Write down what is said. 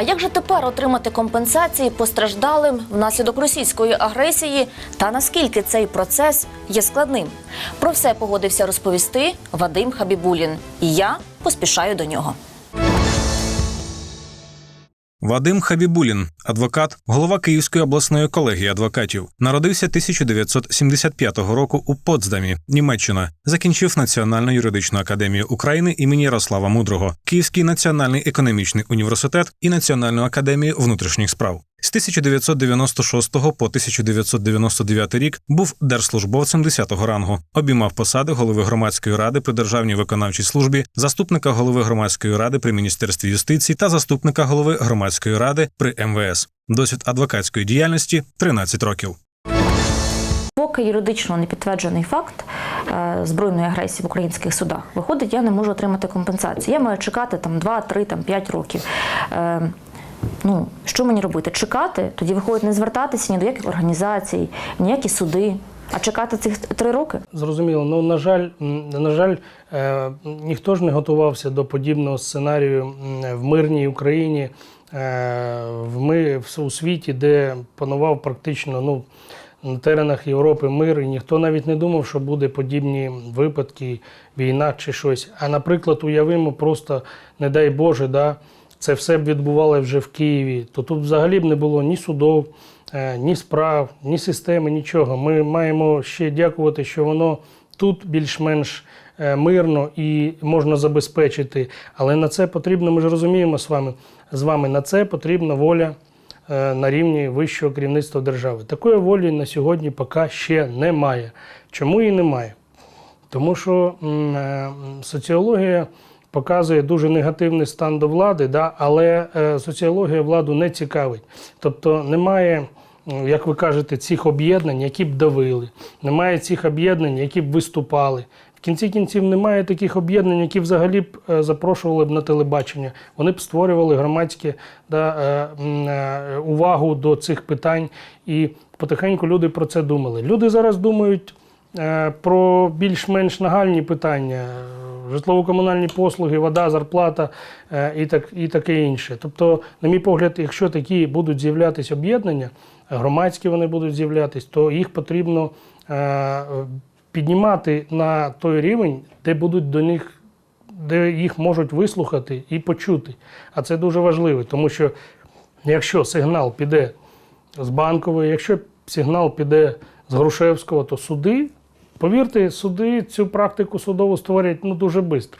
А як же тепер отримати компенсації постраждалим внаслідок російської агресії та наскільки цей процес є складним? Про все погодився розповісти Вадим Хабібулін. І я поспішаю до нього. Вадим Хабібулін, адвокат, голова Київської обласної колегії адвокатів, народився 1975 року у Потсдамі, Німеччина. Закінчив Національну юридичну академію України імені Ярослава Мудрого, Київський національний економічний університет і Національну академію внутрішніх справ. З 1996 по 1999 рік був держслужбовцем 10-го рангу. Обіймав посади голови громадської ради при державній виконавчій службі, заступника голови громадської ради при міністерстві юстиції та заступника голови громадської ради при МВС. Досвід адвокатської діяльності 13 років. Поки юридично не підтверджений факт е, збройної агресії в українських судах, виходить, я не можу отримати компенсацію. Я маю чекати там 2, 3, там 5 років. Ну, що мені робити? Чекати? Тоді виходить не звертатися ні до яких організацій, ніякі суди. А чекати цих три роки? Зрозуміло. Ну, на жаль, на жаль, е, ніхто ж не готувався до подібного сценарію в мирній Україні, е, в ми у світі, де панував практично ну, на теренах Європи мир, і ніхто навіть не думав, що буде подібні випадки, війна чи щось. А наприклад, уявимо, просто, не дай Боже, да, це все б відбувалося вже в Києві, то тут взагалі б не було ні судов, е, ні справ, ні системи, нічого. Ми маємо ще дякувати, що воно тут більш-менш е, мирно і можна забезпечити. Але на це потрібно, ми ж розуміємо з вами, з вами на це потрібна воля е, на рівні вищого керівництва держави. Такої волі на сьогодні поки ще немає. Чому її немає? Тому що соціологія показує дуже негативний стан до влади, да, але е, соціологія владу не цікавить. Тобто немає, як ви кажете, цих об'єднань, які б давили, немає цих об'єднань, які б виступали. В кінці кінців немає таких об'єднань, які взагалі б е, запрошували б на телебачення. Вони б створювали громадське да, е, увагу до цих питань, і потихеньку люди про це думали. Люди зараз думають про більш-менш нагальні питання. е, Житлово-комунальні послуги, вода, зарплата е, і, так, і таке інше. Тобто, на мій погляд, якщо такі будуть з'являтися об'єднання, громадські вони будуть з'являтися, то їх потрібно е, піднімати на той рівень, де будуть до них, де їх можуть вислухати і почути. А це дуже важливо, тому що якщо сигнал піде з банкової, якщо сигнал піде з Грушевського, то суди, повірте, суди цю практику судову створять ну, дуже швидко.